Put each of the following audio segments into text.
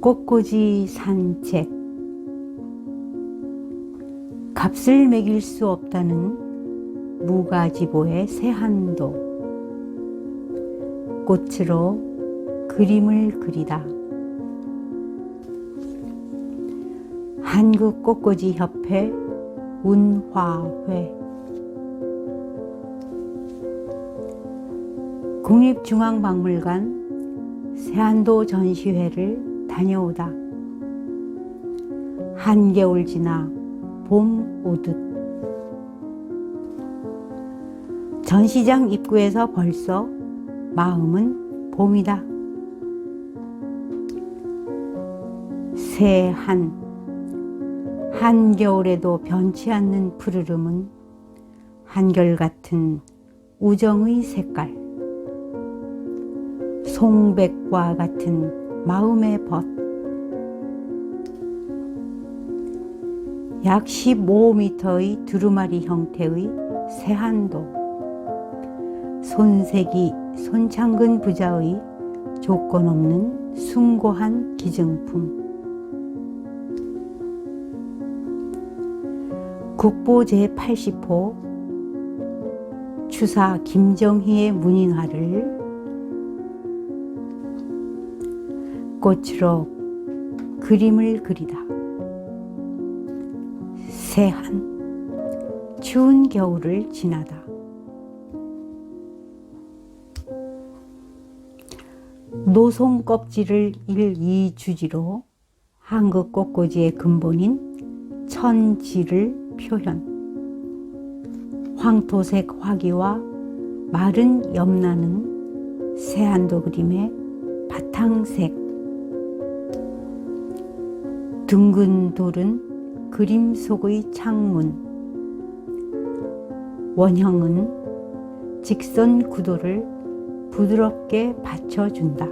꽃꽂이 산책. 값을 매길 수 없다는 무가지보의 새한도. 꽃으로 그림을 그리다. 한국 꽃꽂이 협회 운화회. 국립중앙박물관 세안도 전시회를 다녀오다. 한겨울 지나 봄 오듯. 전시장 입구에서 벌써 마음은 봄이다. 새한, 한겨울에도 변치 않는 푸르름은 한결같은 우정의 색깔. 송백과 같은 마음의 벗. 약 15m의 두루마리 형태의 새한도. 손색이 손창근 부자의 조건 없는 숭고한 기증품. 국보 제80호 추사 김정희의 문인화를 꽃으로 그림을 그리다. 새한 추운 겨울을 지나다. 노송 껍질을 일이 주지로 한국 꽃꽂이의 근본인 천지를 표현. 황토색 화기와 마른 염나는 새한도 그림의 바탕색. 둥근 돌은 그림 속의 창문. 원형은 직선 구도를 부드럽게 받쳐준다.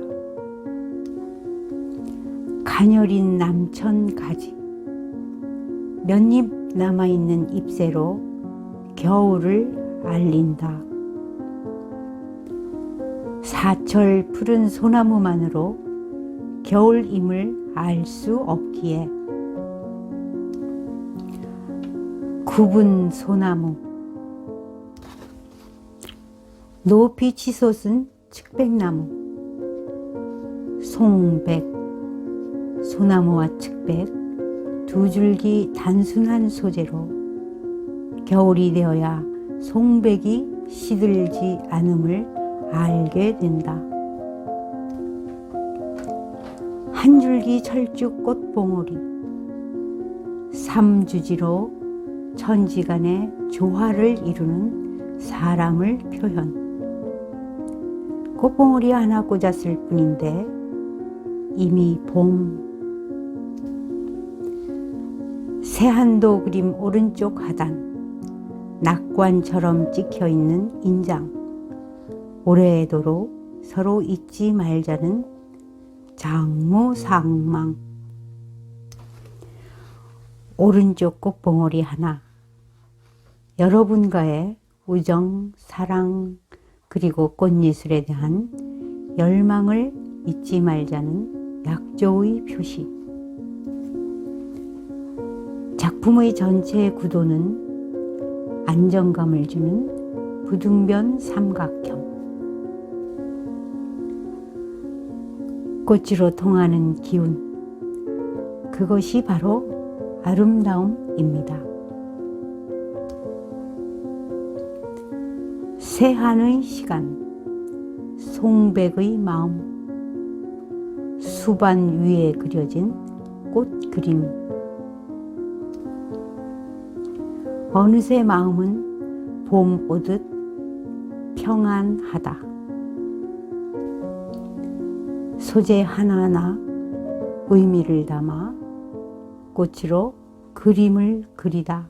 가녀린 남천 가지. 몇 입 남아있는 잎새로 겨울을 알린다. 사철 푸른 소나무만으로 겨울임을 알 수 없기에. 굽은 소나무. 높이 치솟은 측백나무. 송백. 소나무와 측백. 두 줄기 단순한 소재로 겨울이 되어야 송백이 시들지 않음을 알게 된다. 한 줄기 철쭉 꽃 봉오리. 삼주지로 천지간의 조화를 이루는 사랑을 표현. 꽃봉오리 하나 꽂았을 뿐인데 이미 봄 새한도 그림 오른쪽 하단 낙관처럼 찍혀 있는 인장. 오래도록 서로 잊지 말자는 장무 상망 오른쪽 꽃봉오리 하나 여러분과의 우정, 사랑, 그리고 꽃예술에 대한 열망을 잊지 말자는 약조의 표시. 작품의 전체 구도는 안정감을 주는 부둥변 삼각형. 꽃으로 통하는 기운. 그것이 바로 아름다움입니다. 새한의 시간, 송백의 마음, 수반 위에 그려진 꽃 그림. 어느새 마음은 봄 오듯 평안하다. 소재 하나하나 의미를 담아 꽃으로 그림을 그리다.